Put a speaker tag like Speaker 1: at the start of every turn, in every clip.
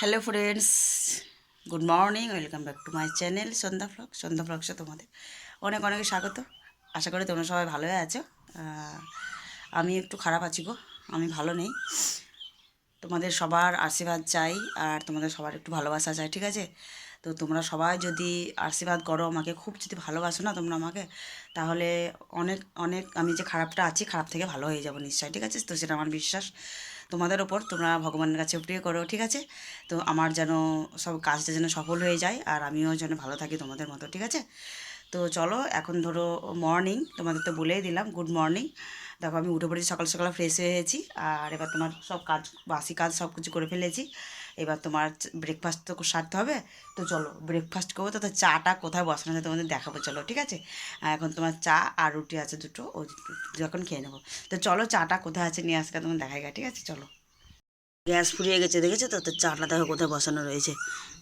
Speaker 1: Hello friends, good morning, welcome back to my channel Sandhya vlog Sandhya ফ্লগসে তোমাদের অনেক অনেক স্বাগত। আশা করি তোমরা সবাই ভালোই আছো। আমি একটু খারাপ আছি গো, আমি ভালো নেই। তোমাদের সবার আশীর্বাদ চাই আর তোমাদের সবার একটু ভালোবাসা চাই, ঠিক আছে? তো তোমরা সবাই যদি আশীর্বাদ করো, আমাকে খুব যদি ভালোবাসো না তোমরা আমাকে, তাহলে অনেক অনেক আমি যে খারাপটা আছি, খারাপ থেকে ভালো হয়ে যাব নিশ্চয়ই, ঠিক আছে? তো সেটা আমার বিশ্বাস। তোমাদের ওপর, তোমরা ভগবানের কাছে প্রে করো, ঠিক আছে? তো আমার যেন সব কাজটা যেন সফল হয়ে যায়, আর আমিও যেন ভালো থাকি তোমাদের মতো, ঠিক আছে? তো চলো, এখন ধরো মর্নিং তোমাদের তো বলেই দিলাম গুড মর্নিং দেখো, আমি উঠে পড়েছি, সকাল সকাল ফ্রেশ হয়েছি আর এবার তোমার সব কাজ, বাসি কাজ সব কিছু করে ফেলেছি। এবার তোমার ব্রেকফাস্ট তো সারতে হবে, তো চলো ব্রেকফাস্ট করব তো চাটা কোথায় বসানো আছে তোমাদের দেখাবো, চলো, ঠিক আছে? এখন তোমার চা আর রুটি আছে দুটো, ও যখন খেয়ে নেব। তো চলো চাটা কোথায় আছে নিয়ে আসলে তোমার দেখা ঠিক আছে? চলো। গ্যাস ফুরিয়ে গেছে, দেখেছ তো? তো চাটা দেখো কোথায় বসানো রয়েছে।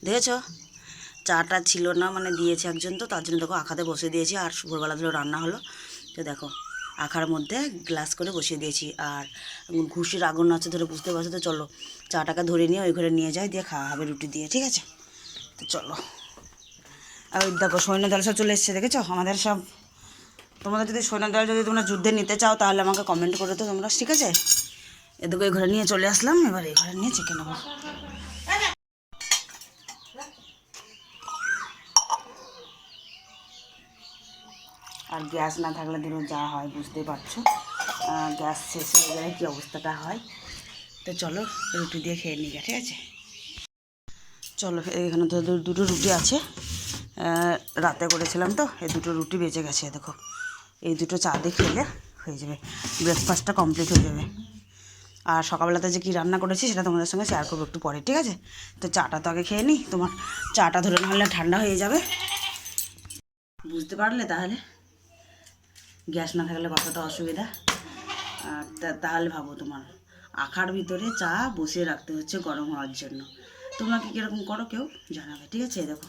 Speaker 1: দেখেছ? চাটা ছিল না মানে দিয়েছে একজন তো, তার জন্য দেখো আখাতে বসে দিয়েছি, আর ভোরবেলা ধরে রান্না হলো। তো দেখো আখার মধ্যে গ্লাস করে বসিয়ে দিয়েছি। আর ঘুষির আগুন আছে ধরে বুঝতে পারছ তো, চলো চাটাকে ধরে নিয়ে ওই ঘরে নিয়ে যাই, দিয়ে খাওয়া হবে রুটি দিয়ে, ঠিক আছে? তো চলো। আর দেখো সৈন্যদল সব চলে এসছে, দেখেছ? আমাদের সব তোমাদের যদি সৈন্যদল যদি তোমরা যুদ্ধে নিতে চাও, তাহলে আমাকে কমেন্ট করে তো তোমরা, ঠিক আছে? এদিকে এই ঘরে নিয়ে চলে আসলাম, এবার এই ঘরে নিয়ে চেকে নেব। আর গ্যাস না থাকলে দিনও যা হয়, বুঝতেই পারছ। গ্যাস শেষ হয়ে গেলে কী অবস্থাটা হয়? তো চলো, রুটি দিয়ে খেয়ে নিই, ঠিক আছে? চলো, এখানে তো দুটো রুটি আছে। রাতে করেছিলাম তো, এই দুটো রুটি বেঁচে গেছে, দেখো। এই দুটো চা দিয়ে খেলে হয়ে যাবে। ব্রেকফাস্টটা কমপ্লিট হয়ে যাবে। আর সকালবেলাতে যে কী রান্না করেছি, সেটা তোমাদের সঙ্গে শেয়ার করব একটু পরে, ঠিক আছে? তো চাটা তো আগে খেয়ে নিই, তোমার চাটা ধরে নাহলে ঠান্ডা হয়ে যাবে। বুঝতে পারলে তাহলে? গ্যাস না থাকলে কতটা অসুবিধা। তাহলে ভাবো তোমার আখার ভিতরে চা বসিয়ে রাখতে হচ্ছে গরম হওয়ার জন্য। তোমরা কি কীরকম করো কেউ জানাবে, ঠিক আছে? দেখো।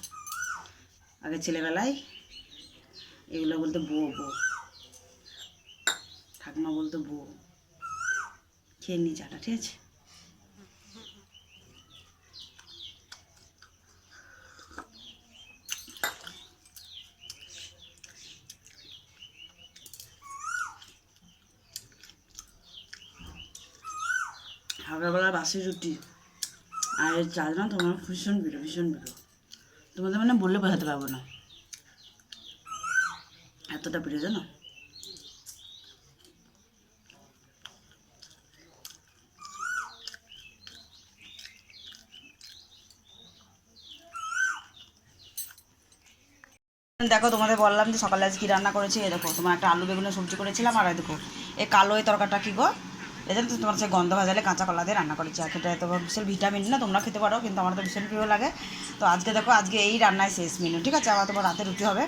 Speaker 1: আগে ছেলেবেলায় এগুলো বলতে বউ বউ। ঠাকুমা বলতো বউ। খেয়ে নি চাটা, ঠিক আছে সকালবেলা বাসি রুটি আর চা না তোমার ভীষণ প্রিয় ভীষণ প্রিয় তোমাদের মানে বললে বোঝাতে পারব না। এতটা প্রিয় জানো? দেখো, তোমাদের বললাম যে সকালে আজ কি রান্না করেছি? এই দেখো, তোমার একটা আলু বেগুনের সবজি করেছিলাম, আর দেখো, এই কালো এই তরকারিটা কি গো? এই জন্য তো তোমার সেই গন্ধ ভাজালে কাঁচা কলা দিয়ে রান্না করেছি। আর খেতে তো বিশাল ভিটামিন না, তোমরা খেতে পারো, কিন্তু আমার তো ভীষণ প্রিয় লাগে। তো আজকে দেখো, আজকে এই রান্নায় শেষ মেনু ঠিক আছে? আবার তোমার রাতে রুটি হবে।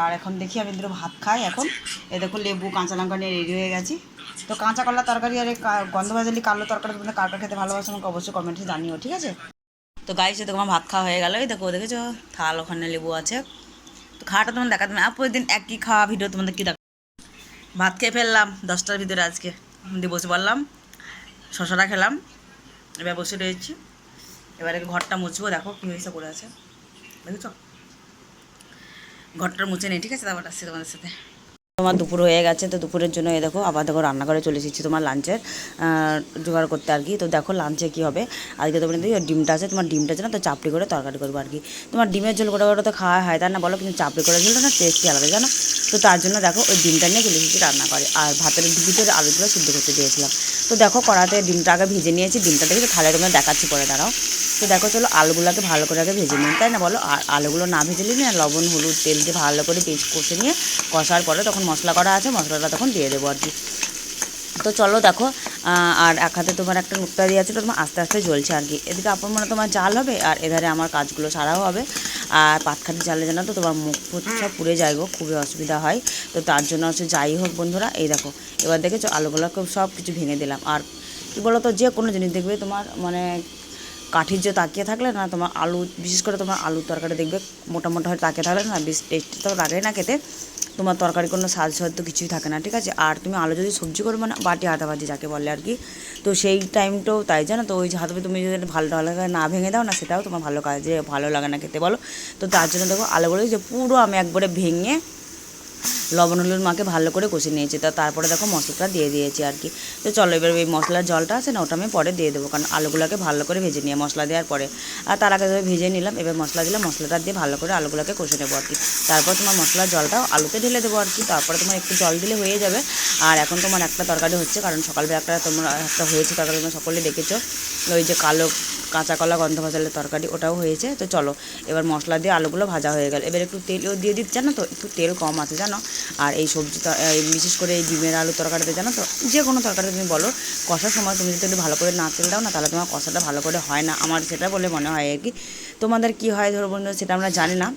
Speaker 1: আর এখন দেখি আমি দুটো ভাত খাই এখন। এ দেখো লেবু, কাঁচা লঙ্কা নিয়ে রেডি হয়ে গেছি। তো কাঁচা কলা তরকারি আর গন্ধ ভাজালি কালো তরকারি তোমরা কার খেতে ভালোবাসো আমাকে অবশ্যই কমেন্টে জানিও, ঠিক আছে? তো গাইছে তো আমার ভাত খাওয়া হয়ে গেল। এই দেখো, দেখেছ? থাল, ওখানে লেবু আছে। তো খাওয়াটা তোমার দেখাতে হবে আপু দিন একই খাওয়া ভিডিও তোমাদের কী দেখা ভাত খেয়ে ফেললাম, দশটার ভিতরে আজকে। দিয়ে বসে পড়লাম, শশাটা খেলাম, এবার বসে রয়েছি। এবারে ঘরটা মুছবো, দেখো কী হয়েছে করে আছে। দেখেছ? ঘরটা মুছে নেই ঠিক আছে? তারপর আসছি তোমাদের সাথে। তোমার দুপুর হয়ে গেছে, তো দুপুরের জন্য এই দেখো আবার দেখো রান্না করে চলে এসেছি তোমার লাঞ্চের জোগাড় করতে আর কি। তো দেখো লাঞ্চে কি হবে? আজকে তোমার দেখি ডিমটা আছে, তোমার ডিমটা আছে না, তো চাপড়ি করে তরকারি করব আর কি। তোমার ডিমের ঝোল করে করে তো খাওয়া হয়, তাই না বলো? কিন্তু চাপড়ি করে ঝোলটা না টেস্টই আলাদা, জানো? তো তার জন্য দেখো ওই ডিমটা নিয়ে চলে এসেছি রান্না করে। আর ভাতের ভিতরে আলুগুলো সিদ্ধ করতে দিয়েছিলাম। তো দেখো কড়াতে ডিমটা আগে ভিজে নিয়েছি, ডিমটা দেখে থালের মধ্যে দেখাচ্ছি পরে, দাঁড়াও। তো দেখো চলো আলুগুলোকে ভালো করে আগে ভেজে নিন তাই না বলো? আর আলুগুলো না ভেজে নিলে না লবণ হলুদ তেল দিয়ে ভালো করে পেস্ট কষে নিয়ে কষার পরে তখন মশলা করা আছে মশলাটা তখন দিয়ে দেবো আর কি। তো চলো দেখো আর এক হাতে তোমার একটা নুক্তা দিয়ে আছে তো তোমার আস্তে আস্তে জ্বলছে আর কি। এদিকে আপন মানে তোমার জাল হবে আর এধারে আমার কাজগুলো সারাও হবে। আর পাতখাটি জালে জানো তো তোমার মুখ ফুট সব পুড়ে যায় গো খুবই অসুবিধা হয়। তো তার জন্য হচ্ছে যাই হোক বন্ধুরা এই দেখো এবার দেখেছ আলুগুলোকে সব কিছু ভেঙে দিলাম। আর কী বলো তো যে কোনো জিনিস দেখবে তোমার মানে কাঠির যে তাকিয়ে থাকলে না তোমার আলু, বিশেষ করে তোমার আলুর তরকারি দেখবে মোটা মোটা হয়ে তাকিয়ে থাকলে না বেশ টেস্টি তো লাগে না খেতে। তোমার তরকারি কোনো স্বাদ তো কিছুই থাকে না, ঠিক আছে? আর তুমি আলু যদি সবজি করবে না বাটি আদাবাজি যাকে বলে আর কি। তো সেই টাইমটাও তাই, জানো তো? ওই হাতে তুমি যদি ভালো করে না ভেঙে দাও না, সেটাও তোমার ভালো কাজে ভালো লাগে না খেতে, বলো? তো তার জন্য দেখো আলুগুলো যে পুরো আমি একবারে ভেঙে লবণ হলুদ মাকে ভালো করে কষে নিয়েছি। তা তারপরে দেখো মশলাটা দিয়ে দিয়েছি আর কি। তো চলো এবার এই মশলার জলটা আছে না, ওটা আমি পরে দিয়ে দেবো। কারণ আলুগুলোকে ভালো করে ভেজে নিয়ে মশলা দেওয়ার পরে। আর তার আগে ভেজে নিলাম, এবার মশলা দিলে মশলাটা দিয়ে ভালো করে আলুগুলোকে কষে নেব আর কি। তারপর তোমার মশলার জলটাও আলুতে ঢেলে দেবো আর কি। তারপরে তোমার একটু জল দিলে হয়ে যাবে। আর এখন তোমার একটা তরকারি হচ্ছে, কারণ সকালবেলা একটা তোমরা একটা হয়েছে তরকারি, তোমরা সকলে দেখেছ। ওই যে কালো কাঁচা কলা, গন্ধ ভাজালের তরকারি, ওটাও হয়েছে। তো চলো, এবার মশলা দিয়ে আলুগুলো ভাজা হয়ে গেল। এবার একটু তেলও দিয়ে দিতে জানো তো? একটু তেল কম আছে, জানো? আর এই সবজি বিশেষ করে এই ডিমের আলু তরকারিতে, জানো তো? যে কোনো তরকারি তুমি বলো, কষার সময় তুমি যদি একটু ভালো করে না তেল দাও না, তাহলে তোমার কষাটা ভালো করে হয় না। আমার সেটা বলে মনে হয় আর কি। তোমাদের কী হয় ধরো বন্ধু, সেটা আমরা জানি না।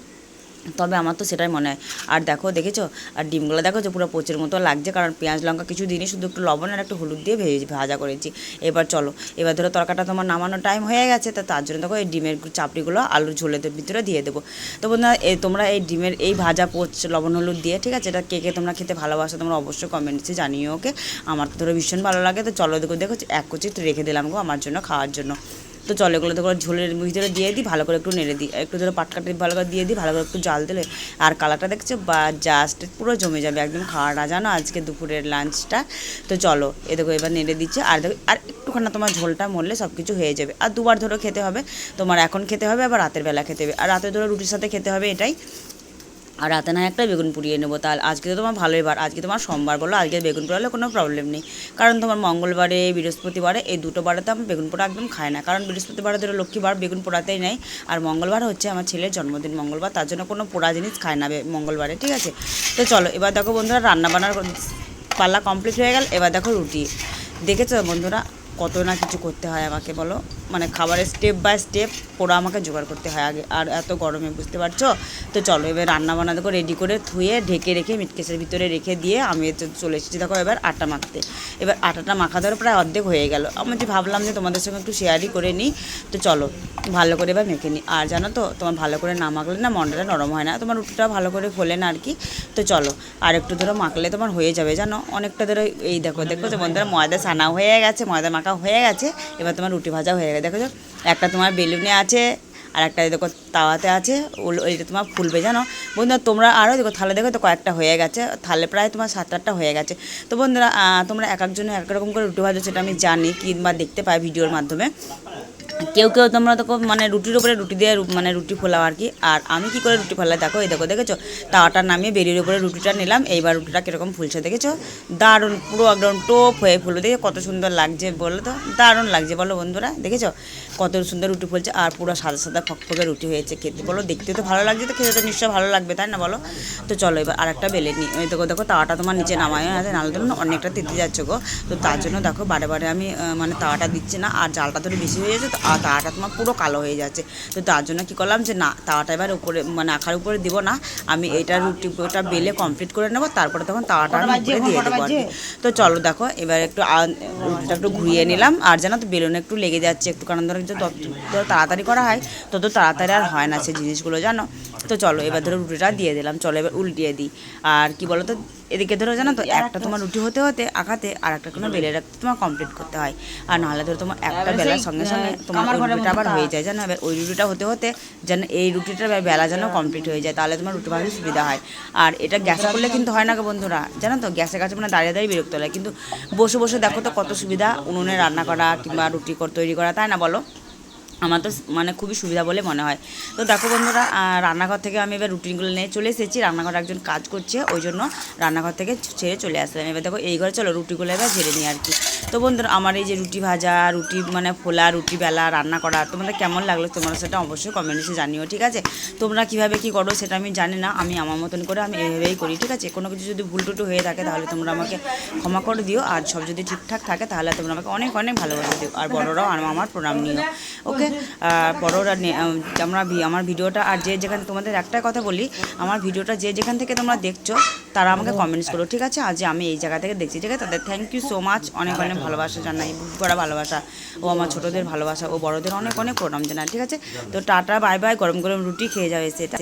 Speaker 1: তবে আমার তো সেটাই মনে হয়। আর দেখো, দেখেছ? আর ডিমগুলো দেখো যে পুরো পচের মতো লাগছে, কারণ পেঁয়াজ, লঙ্কা কিছু দিনই শুধু একটু লবণ আর একটু হলুদ দিয়ে ভেজে ভাজা করেছি। এবার চলো, এবার ধরো তরকারিটা তোমার নামানোর টাইম হয়ে গেছে, তা তার জন্য দেখো এই ডিমের চাপড়িগুলো আলুর ঝোলের ভিতরে দিয়ে দেবো। তো বন্ধুরা এই তোমরা এই ডিমের এই ভাজা পোচ, লবণ, হলুদ দিয়ে, ঠিক আছে? এটা কে কে তোমরা খেতে ভালোবাসো তোমরা অবশ্যই কমেন্টসে জানিও ওকে আমার তো ধরো ভীষণ ভালো লাগে, তো চলো দেখো দেখো এক কচি রেখে দিলাম গো আমার জন্য, খাওয়ার জন্য। তো চলো এগুলো তো ঝোলের ভিতরে দিয়ে দিই, ভালো করে একটু নেড়ে দিই, একটু ধরো পাটকাটি ভালো করে দিয়ে দিই, ভালো করে একটু জাল দিলে আর কালারটা দেখছ? বা জাস্ট পুরো জমে যাবে, একদম খাওয়াটা জানো? আজকে দুপুরের লাঞ্চটা তো চলো, এ দেখো এবার নেড়ে দিচ্ছে, আর দেখো, আর একটুখানি তোমার ঝোলটা মরলে সব কিছু হয়ে যাবে। আর দুবার ধরো খেতে হবে, তোমার এখন খেতে হবে, আবার রাতের বেলা খেতে হবে। আর রাতে ধরো রুটির সাথে খেতে হবে এটাই। আর রাতে না একটা বেগুন পুড়িয়ে নেব। তাহলে আজকে তো তোমার ভালোই বার। আজকে তোমার সোমবার বলো, আজকে বেগুন পোড়ালে কোনো প্রবলেম নেই। কারণ তোমার মঙ্গলবারে, বৃহস্পতিবারে এই দুটো বারেতে আমি বেগুন পোড়া একদম খাই না। কারণ বৃহস্পতিবারে ধরো লক্ষ্মীবার বেগুন পোড়াতেই নেই। আর মঙ্গলবার হচ্ছে আমার ছেলের জন্মদিন। মঙ্গলবার তার জন্য কোনো পোড়া জিনিস খায় না মঙ্গলবারে, ঠিক আছে? তো চলো, এবার দেখো বন্ধুরা রান্না বান্নার পাল্লা কমপ্লিট হয়ে গেল। এবার দেখো রুটি। দেখেছ বন্ধুরা কত না কিছু করতে হয় আমাকে বলো? মানে খাবারের স্টেপ বাই স্টেপ পোড়া আমাকে জোগাড় করতে হয় আগে। আর এত গরমে, বুঝতে পারছ? তো চলো, এবার রান্না বান্না দেখো রেডি করে ধুয়ে, ঢেকে রেখে মিটকেসের ভিতরে রেখে দিয়ে আমি চলে এসেছি দেখো এবার আটা মাখতে। এবার আটাটা মাখা ধরো প্রায় অর্ধেক হয়ে গেল। আমি যে ভাবলাম যে তোমাদের সঙ্গে একটু শেয়ারই করে নিই, তো চলো, ভালো করে এবার মেখে নিই। আর জানো তো, তোমার ভালো করে না মাখলে না মন্ডাটা নরম হয় না, তোমার রুটিটা ভালো করে ফোলে না আর কি। তো চলো, আর একটু ধরো মাখলে তোমার হয়ে যাবে, জানো? অনেকটা ধরো এই দেখো দেখো যে বন্ধুরা, ময়দা সানা হয়ে গেছে, ময়দা মাখা হয়ে গেছে, এবার তোমার রুটি ভাজা হয়ে গেছে। দেখো যাক একটা তোমার বেলুনে আছে আর একটা দেখো তাওয়াতে আছে ওইটা তোমার ফুলবে, জানো? বন্ধুরা, তোমরা আরও দেখো, থালে দেখো তো কয়েকটা হয়ে গেছে, থালে প্রায় তোমার সাত আটটা হয়ে গেছে। তো বন্ধুরা তোমরা এক একজনে এক রকম করে রুটি ভাজো, সেটা আমি জানি, কিংবা দেখতে পাই ভিডিওর মাধ্যমে। কেউ কেউ তোমরা দেখো মানে রুটির উপরে রুটি দিয়ে মানে রুটি ফোলাও আর কি। আর আমি কি করে রুটি ফোলাই? দেখো, এই দেখো, দেখেছ? তাওয়াটা নামিয়ে বেরির উপরে রুটিটা নিলাম। এইবার রুটিটা কীরকম ফুলছে দেখেছ? দারুণ, পুরো একদম টোপ হয়ে ফুলবে। দেখে কত সুন্দর লাগছে বলো তো? দারুণ লাগছে বলো বন্ধুরা, দেখেছ? কত সুন্দর রুটি ফুলছে। আর পুরো সাদা সাদা ফকফকে রুটি হয়েছে খেতে। বলো, দেখতে তো ভালো লাগছে তো, খেতে তো নিশ্চয়ই ভালো লাগবে, তাই না বলো? তো চলো এবার আর একটা বেলে নিই ওই দেখো দেখো, তাওয়াটা তোমার নিচে নামায় আছে, নাহলে তো অনেকটা তেতে যাচ্ছে গো। তো তার জন্য দেখো, বারে বারে আমি মানে তাওয়াটা দিচ্ছি না। আর জালটা ধরে বেশি হয়ে যাচ্ছে তো তাওয়াটা তোমার পুরো কালো হয়ে যাচ্ছে। তো তার জন্য কি করলাম যে, না তাওয়াটা এবার উপরে মানে আখার উপরে দিব না। আমি এইটা রুটি, ওটা বেলে কমপ্লিট করে নেব, তারপরে তখন তাওয়াটা আমি উপরে দিয়ে দেবো আর তো চলো দেখো, এবার একটু রুটিটা একটু ঘুরিয়ে নিলাম। আর জানো তো, বেলুন একটু লেগে যাচ্ছে, একটু কারণ ধরো যত তাড়াতাড়ি করা হয়, তত তাড়াতাড়ি আর হয় না সেই জিনিসগুলো, জানো? তো চলো, এবার ধরো রুটিটা দিয়ে দিলাম, চলো এবার উল্টিয়ে দিই। আর কি বলো তো এদিকে ধরো জানো তো একটা তোমার রুটি হতে হতে আঁকাতে আর একটা কোনো বেলে। রাখতে তোমার কমপ্লিট করতে হয়। আর নাহলে ধরো তোমার একটা বেলার সঙ্গে সঙ্গে তোমার রুটিটা আবার হয়ে যায় জানো? এবার ওই রুটিটা হতে হতে যেন এই রুটিটা বেলা যেন কমপ্লিট হয়ে যায় তাহলে তোমার রুটি ভাজতে সুবিধা হয়। আর এটা গ্যাসে করলে কিন্তু হয় না গো বন্ধুরা। জানো তো গ্যাসের কাছে মানে দাঁড়িয়ে দাঁড়িয়ে বিরক্ত লাগে। কিন্তু বসে বসে দেখো তো কত সুবিধা উনুনে রান্না করা কিংবা রুটি কর- তৈরি করা তাই না বলো? আমার তো মানে খুবই সুবিধা বলে মনে হয়। তো দেখো বন্ধুরা রান্নাঘর থেকে আমি এবার রুটিনগুলো নিয়ে চলে এসেছি। রান্নাঘরে একজন কাজ করছে, ওই জন্য রান্নাঘর থেকে ছেড়ে চলে আসলাম। এবার দেখো এই ঘরে চলো, রুটিগুলো এবার ঝেড়ে নিই আর কি। তো বন্ধুরা, আমার এই যে রুটি ভাজা, রুটি মানে ফোলা, রুটি বেলা, রান্না করা, তোমাদের কেমন লাগল তোমরা সেটা অবশ্যই কমেন্টসে জানিও, ঠিক আছে? তোমরা কীভাবে কি করো সেটা আমি জানি না, আমি আমার মতন করে আমি এভাবেই করি, ঠিক আছে? কোনো কিছু যদি ভুল টুটু হয়ে থাকে তাহলে তোমরা আমাকে ক্ষমা করে দিও, আর সব যদি ঠিকঠাক থাকে তাহলে তোমরা আমাকে অনেক অনেক ভালোবাসা দিও, আর বড়রাও আমার প্রণাম নিও, ওকে? আম, আমরা আমার ভিডিওটা আর যে যেখানে তোমাদের একটাই কথা বলি আমার ভিডিওটা যে যেখান থেকে তোমরা দেখছ তারা আমাকে কমেন্টস করো ঠিক আছে? আজ আমি এই জায়গা থেকে দেখছি ঠিক আছে? তাদের থ্যাংক ইউ সো মাচ অনেক অনেক ভালোবাসা জানাই বুক করা ভালোবাসা। ও আমার ছোটোদের ভালোবাসা ও বড়দের অনেক অনেক প্রণাম জানাই ঠিক আছে? তো টাটা বাই বাই গরম গরম রুটি খেয়ে যাবে সেটা